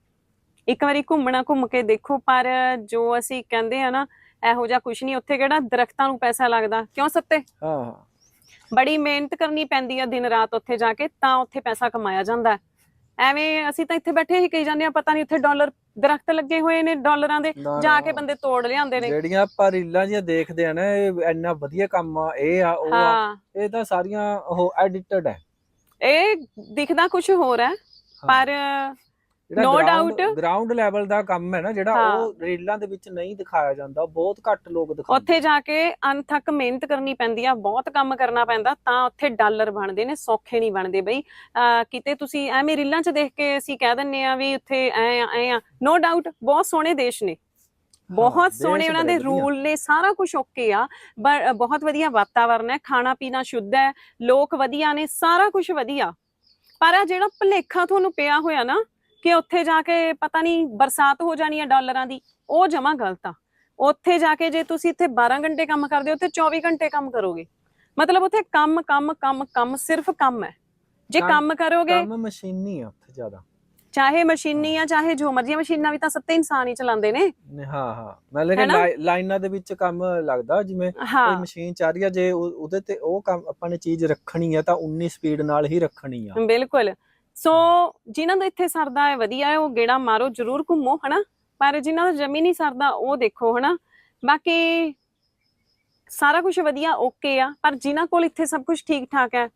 ਇੱਕ ਵਾਰੀ ਘੁੰਮਣਾ ਘੁੰਮ ਕੇ ਦੇਖੋ ਪਰ ਜੋ ਅਸੀਂ ਕਹਿੰਦੇ ਆ ਨਾ ਇਹੋ ਜਿਹਾ ਕੁਝ ਨਹੀਂ ਉੱਥੇ ਕਿਹੜਾ ਦਰਖਤਾਂ ਨੂੰ ਪੈਸਾ ਲੱਗਦਾ? ਕਿਉਂ ਸੱਤੇ? ਹਾਂ। ਬੜੀ ਮਿਹਨਤ ਕਰਨੀ ਪੈਂਦੀ ਆ ਦਿਨ ਰਾਤ ਉੱਥੇ ਜਾ ਕੇ ਤਾਂ ਉੱਥੇ ਪੈਸਾ ਕਮਾਇਆ ਜਾਂਦਾ। ਐਵੇਂ ਅਸੀਂ ਤਾਂ ਇੱਥੇ ਬੈਠੇ ਹੀ ਕਹੀ ਜਾਂਦੇ ਆ ਪਤਾ ਨਹੀਂ ਉੱਥੇ ਡਾਲਰ ਦਰਖਤ ਲੱਗੇ ਹੋਏ ਨੇ ਡਾਲਰਾਂ ਦੇ ਜਾ। ਕੇ ਬੰਦੇ ਤੋੜ ਲਿਆਉਂਦੇ ਨੇ। ਜਿਹੜੀਆਂ ਆਪਾਂ ਰੀਲਾਂ ਜੀਆਂ ਦੇਖਦੇ ਆ ਨਾ ਇਹ ਇੰਨਾ ਵਧੀਆ ਕੰਮ ਆ ਇਹ ਆ ਉਹ ਆ ਇਹ ਤਾਂ ਸਾਰੀਆਂ ਉਹ ਐਡਿਟਡ ਹੈ ਇਹ ਦਿਖਦਾ ਕੁਝ ਹੋਰ ਹੈ। ਪਰ No doubt. ਗਰਾਊਂਡ ਲੈਵਲ ਦਾ ਕੰਮ ਹੈ ਨਾ ਜਿਹੜਾ। ਉਹ ਰੀਲਾਂ ਦੇ ਵਿੱਚ ਨਹੀਂ ਦਿਖਾਇਆ ਜਾਂਦਾ ਬਹੁਤ ਘੱਟ ਲੋਕ ਦਿਖਾਉਂਦੇ ਉੱਥੇ ਜਾ ਕੇ ਅਨਥਕ ਮਿਹਨਤ ਕਰਨੀ ਪੈਂਦੀ ਆ ਬਹੁਤ ਕੰਮ ਕਰਨਾ ਪੈਂਦਾ ਤਾਂ ਉੱਥੇ ਡਾਲਰ ਬਣਦੇ ਨੇ ਸੌਖੇ ਨਹੀਂ ਬਣਦੇ ਬਈ ਕਿਤੇ ਤੁਸੀਂ ਐਵੇਂ ਰੀਲਾਂ 'ਚ ਦੇਖ ਕੇ ਅਸੀਂ ਕਹਿ ਦਿੰਨੇ ਆ ਵੀ ਉੱਥੇ ਐ ਐ ਆ ਨੋ ਡਾਊਟ ਬਹੁਤ ਸੋਹਣੇ ਦੇਸ਼ ਨੇ ਬਹੁਤ ਸੋਹਣੇ ਉਹਨਾਂ ਦੇ। ਰੂਲ ਨੇ ਸਾਰਾ ਕੁਝ ਓਕੇ ਆ ਬਹੁਤ ਵਧੀਆ ਵਾਤਾਵਰਨ ਹੈ ਖਾਣਾ ਪੀਣਾ ਸ਼ੁੱਧ ਹੈ ਲੋਕ ਵਧੀਆ ਨੇ ਸਾਰਾ ਕੁਝ ਵਧੀਆ ਪਰ ਆ ਜਿਹੜਾ ਭੁਲੇਖਾ ਤੁਹਾਨੂੰ ਪਿਆ ਹੋਇਆ ਨਾ ਕਿ ਉੱਥੇ ਜਾ ਕੇ ਪਤਾ ਨਹੀਂ ਬਰਸਾਤ ਹੋ ਜਾਣੀ ਹੈ ਡਾਲਰਾਂ ਦੀ ਉਹ ਜਮਾ ਗਲਤ ਆ। ਉੱਥੇ ਜਾ ਕੇ ਜੇ ਤੁਸੀਂ ਇੱਥੇ 12 ਘੰਟੇ ਕੰਮ ਕਰਦੇ ਹੋ ਉੱਥੇ 24 ਘੰਟੇ ਕੰਮ ਕਰੋਗੇ। ਮਤਲਬ ਉੱਥੇ ਕੰਮ ਕੰਮ ਕੰਮ ਕੰਮ ਸਿਰਫ ਕੰਮ ਹੈ। ਜੇ ਕੰਮ- ਕਰੋਗੇ ਕੰਮ ਮਸ਼ੀਨੀ ਆ ਉੱਥੇ ਜ਼ਿਆਦਾ। ਚਾਹੇ ਮਸ਼ੀਨੀ ਆ ਚਾਹੇ ਜੋ ਮਰਜ਼ੀ ਮਸ਼ੀਨਾਂ ਵੀ ਤਾਂ ਸੱਤੇ ਇਨਸਾਨ ਹੀ ਚਲਾਉਂਦੇ ਨੇ। ਹਾਂ ਹਾਂ। ਮੈਂ ਲੇਕਿਨ ਲਾਈਨਾਂ ਦੇ ਵਿੱਚ ਕੰਮ ਲੱਗਦਾ ਜਿਵੇਂ ਕੋਈ ਮਸ਼ੀਨ ਚੱਲ ਰਹੀ ਆ ਜੇ ਉਹ- ਉਹਦੇ ਤੇ ਉਹ ਕੰਮ ਆਪਾਂ ਨੇ ਚੀਜ਼ ਰੱਖਣੀ ਆ ਤਾਂ 19 ਸਪੀਡ ਨਾਲ ਹੀ ਰੱਖਣੀ ਆ। ਬਿਲਕੁਲ। ਸੋ ਜਿਨ੍ਹਾਂ ਦਾ ਇੱਥੇ ਸਰਦਾ ਹੈ, ਵਧੀਆ ਹੈ, ਉਹ ਗੇੜਾ ਮਾਰੋ, ਜਰੂਰ ਘੁੰਮੋ, ਹਨਾ? ਪਰ ਜਿਨ੍ਹਾਂ ਦਾ ਜਮੀ ਨਹੀਂ ਸਰਦਾ, ਉਹ ਦੇਖੋ, ਹਨਾ? ਬਾਕੀ ਸਾਰਾ ਕੁਝ ਵਧੀਆ ਓਕੇ ਆ। ਪਰ ਜਿਨ੍ਹਾਂ ਕੋਲ ਇੱਥੇ ਸਭ ਕੁਝ ਠੀਕ ਠਾਕ ਹੈ,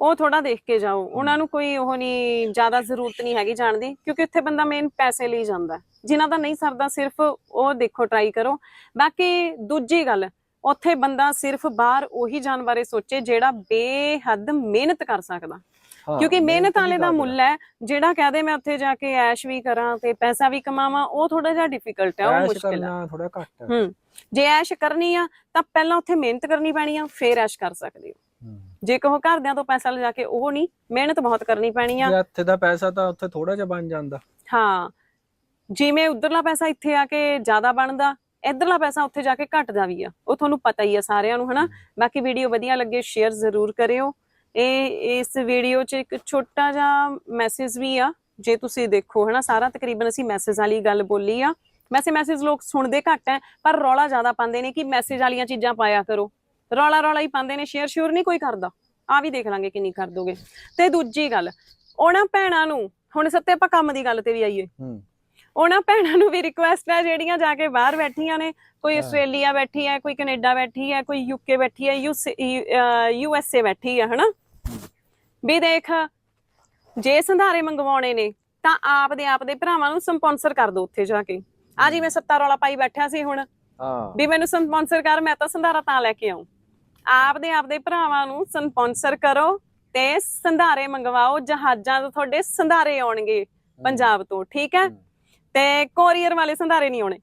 ਉਹ ਥੋੜਾ ਦੇਖ ਕੇ ਜਾਓ। ਉਹਨਾਂ ਨੂੰ ਕੋਈ ਉਹ ਨਹੀਂ, ਜ਼ਿਆਦਾ ਜ਼ਰੂਰਤ ਨਹੀਂ ਹੈਗੀ ਜਾਣ ਦੀ, ਕਿਉਂਕਿ ਉੱਥੇ ਬੰਦਾ ਮੇਨ ਪੈਸੇ ਲਈ ਜਾਂਦਾ ਹੈ। ਜਿਨ੍ਹਾਂ ਦਾ ਨਹੀਂ ਸਰਦਾ, ਸਿਰਫ ਉਹ ਦੇਖੋ ਟਰਾਈ ਕਰੋ। ਬਾਕੀ ਦੂਜੀ ਗੱਲ, ਉੱਥੇ ਬੰਦਾ ਸਿਰਫ ਬਾਹਰ ਉਹੀ ਜਾਣ ਬਾਰੇ ਸੋਚੇ, ਜਿਹੜਾ ਬੇਹੱਦ ਮਿਹਨਤ ਕਰ ਸਕਦਾ। ਕਿਉਂਕਿ ਮਿਹਨਤ ਵਾਲੇ ਦਾ ਮੁੱਲ ਹੈ ਜਿਹੜਾ ਕਹਦੇ ਮੈਂ ਉੱਥੇ ਜਾ ਕੇ ਐਸ਼ ਵੀ ਕਰਾਂ ਤੇ ਪੈਸਾ ਵੀ ਕਮਾਵਾਂ ਉਹ ਥੋੜਾ ਜਿਹਾ ਡਿਫਿਕਲਟ ਹੈ ਉਹ ਮੁਸ਼ਕਿਲ ਹੈ। ਥੋੜਾ ਘੱਟ ਹੈ। ਹੂੰ ਜੇ ਐਸ਼ ਕਰਨੀ ਆ ਤਾਂ ਪਹਿਲਾਂ ਉੱਥੇ ਮਿਹਨਤ ਕਰਨੀ ਪੈਣੀ ਆ ਫਿਰ ਐਸ਼ ਕਰ ਸਕਦੇ ਹੋ। ਹੂੰ। ਜੇ ਕਹੋ ਘਰਦਿਆਂ ਤੋਂ ਪੈਸਾ ਲਿਜਾ ਕੇ ਉਹ ਨਹੀਂ ਮਿਹਨਤ ਬਹੁਤ ਕਰਨੀ ਪੈਣੀ ਆ। ਜੇ ਇੱਥੇ ਦਾ ਪੈਸਾ ਤਾਂ ਉੱਥੇ ਥੋੜਾ ਜਿਹਾ ਬਣ ਜਾਂਦਾ। ਹਾਂ ਜਿਵੇਂ ਉਧਰਲਾ ਪੈਸਾ ਇੱਥੇ ਆ ਕੇ ਜ਼ਿਆਦਾ ਬਣਦਾ ਇਧਰਲਾ ਪੈਸਾ ਉੱਥੇ ਜਾ ਕੇ ਘਟਦਾ ਵੀ ਆ। ਉਹ ਤੁਹਾਨੂੰ ਪਤਾ ਹੀ ਆ ਸਾਰਿਆਂ ਨੂੰ ਹਨਾ? ਬਾਕੀ ਵੀਡੀਓ ਵਧੀਆ ਲੱਗੇ ਸ਼ੇਅਰ ਜ਼ਰੂਰ ਕਰਿਓ। ਇਹ ਇਸ ਵੀਡੀਓ 'ਚ ਇੱਕ ਛੋਟਾ ਜਿਹਾ ਮੈਸੇਜ ਵੀ ਆ, ਜੇ ਤੁਸੀਂ ਦੇਖੋ, ਹਨਾ, ਸਾਰਾ ਤਕਰੀਬਨ ਅਸੀਂ ਮੈਸੇਜ ਵਾਲੀ ਗੱਲ ਬੋਲੀ ਆ। ਵੈਸੇ ਮੈਸੇਜ ਲੋਕ ਸੁਣਦੇ ਘੱਟ ਹੈ ਪਰ ਰੌਲਾ ਜ਼ਿਆਦਾ ਪਾਉਂਦੇ ਨੇ ਕਿ ਮੈਸੇਜ ਵਾਲੀਆਂ ਚੀਜ਼ਾਂ ਪਾਇਆ ਕਰੋ। ਰੌਲਾ ਰੌਲਾ ਹੀ ਪਾਉਂਦੇ ਨੇ ਸ਼ੇਅਰ ਸ਼ੂਰ ਨਹੀਂ ਕੋਈ ਕਰਦਾ। ਆ ਵੀ ਦੇਖ ਲਾਂਗੇ ਕਿੰਨੀ ਕਰ ਦੋਗੇ। ਤੇ ਦੂਜੀ ਗੱਲ, ਉਹਨਾਂ ਭੈਣਾਂ ਨੂੰ, ਹੁਣ ਸੱਤੇ ਆਪਾਂ ਕੰਮ ਦੀ ਗੱਲ ਤੇ ਵੀ ਆਈਏ। ਉਹਨਾਂ ਭੈਣਾਂ ਨੂੰ ਵੀ ਰਿਕੁਐਸਟ ਹੈ ਜਿਹੜੀਆਂ ਜਾ ਕੇ ਬਾਹਰ ਬੈਠੀਆਂ ਨੇ ਕੋਈ। ਆਸਟ੍ਰੇਲੀਆ ਬੈਠੀ ਹੈ ਕੋਈ ਕੈਨੇਡਾ ਬੈਠੀ ਹੈ ਕੋਈ ਯੂਕੇ ਬੈਠੀ ਹੈ ਯੂ ਐਸ ਏ ਬੈਠੀ ਹੈ ਹਨਾ? ਵੀ ਦੇਖ ਜੇ ਸੰਧਾਰੇ ਮੰਗਵਾਉਣੇ ਨੇ ਤਾਂ ਆਪ ਦੇ ਆਪ ਦੇ ਭਰਾਵਾਂ ਨੂੰ ਸਪਾਂਸਰ ਕਰ ਦੋ ਉੱਥੇ ਜਾ ਕੇ। ਆ ਜੀ ਮੈਂ ਸੱਤਾ ਰੌਲਾ ਪਾਈ ਬੈਠਾ ਸੀ ਹੁਣ। ਹਾਂ। ਵੀ ਮੈਨੂੰ ਸਪਾਂਸਰ ਕਰ ਮੈਂ ਤਾਂ ਸੰਧਾਰਾ ਤਾਂ ਲੈ ਕੇ ਆਉਂ। ਆਪ ਦੇ ਆਪ ਦੇ ਭਰਾਵਾਂ ਨੂੰ ਸਪਾਂਸਰ ਕਰੋ ਤੇ ਸੰਧਾਰੇ ਮੰਗਵਾਓ ਜਹਾਜ਼ਾਂ ਤੋਂ ਤੁਹਾਡੇ ਸੰਧਾਰੇ ਆਉਣਗੇ ਪੰਜਾਬ ਤੋਂ ਠੀਕ ਹੂੰ। ਤੇ ਕੋਰੀਅਰ ਵਾਲੇ ਸੰਧਾਰੇ ਨਹੀਂ ਆਉਣੇ।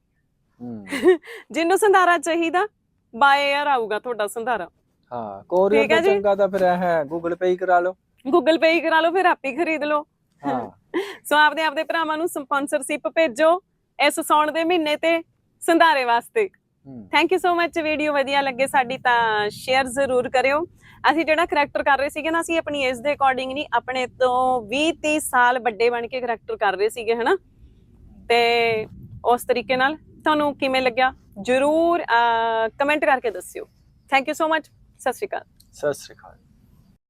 ਹੂੰ। ਜਿਹਨੂੰ ਸੰਧਾਰਾ ਚਾਹੀਦਾ ਬਾਏ 에ਅਰ ਆਊਗਾ ਤੁਹਾਡਾ ਸੰਧਾਰਾ। ਹਾਂ ਕੋਰੀਅਰ ਦਾ। ਚੰਗਾ ਤਾਂ ਫਿਰ ਹੈ ਗੂਗਲ ਪੇ ਹੀ ਕਰਾ ਲਓ। ਗੂਗਲ ਪੇ ਹੀ ਕਰਾ ਲਓ ਫਿਰ ਆਪੇ ਖਰੀਦ ਲਓ। ਹਾਂ। ਸੋ ਆਪਦੇ ਆਪਦੇ ਭਰਾਵਾਂ ਨੂੰ ਸਪਾਂਸਰਸ਼ਿਪ ਭੇਜੋ ਇਸ ਸੌਣ ਦੇ ਮਹੀਨੇ ਤੇ ਸੰਧਾਰੇ ਵਾਸਤੇ। Thank you so much video ਵਧੀਆ ਲੱਗੇ ਸਾਡੀ ਤਾਂ ਸ਼ੇਅਰ ਜ਼ਰੂਰ ਕਰਿਓ। ਅਸੀਂ ਜਿਹੜਾ ਕਰੈਕਟਰ ਕਰ ਰਹੇ ਸੀਗੇ ਨਾ ਅਸੀਂ ਆਪਣੀ ਏਜ ਦੇ ਅਕੋਰਡਿੰਗ ਨਹੀਂ ਆਪਣੇ ਤੋਂ 20 30 ਸਾਲ ਵੱਡੇ ਬਣ ਕੇ ਕਰੈਕਟਰ ਕਰ ਰਹੇ ਸੀਗੇ ਹਨਾ? ਤੇ ਉਸ ਤਰੀਕੇ ਨਾਲ ਤੁਹਾਨੂੰ ਕਿਵੇਂ ਲੱਗਿਆ? ਜਰੂਰ ਕਮੈਂਟ ਕਰਕੇ ਦੱਸਿਓ। ਥੈਂਕ ਯੂ ਸੋ ਮੱਚ ਸਤਿ ਸ਼੍ਰੀ ਅਕਾਲ। ਸਤਿ ਸ੍ਰੀ ਅਕਾਲ।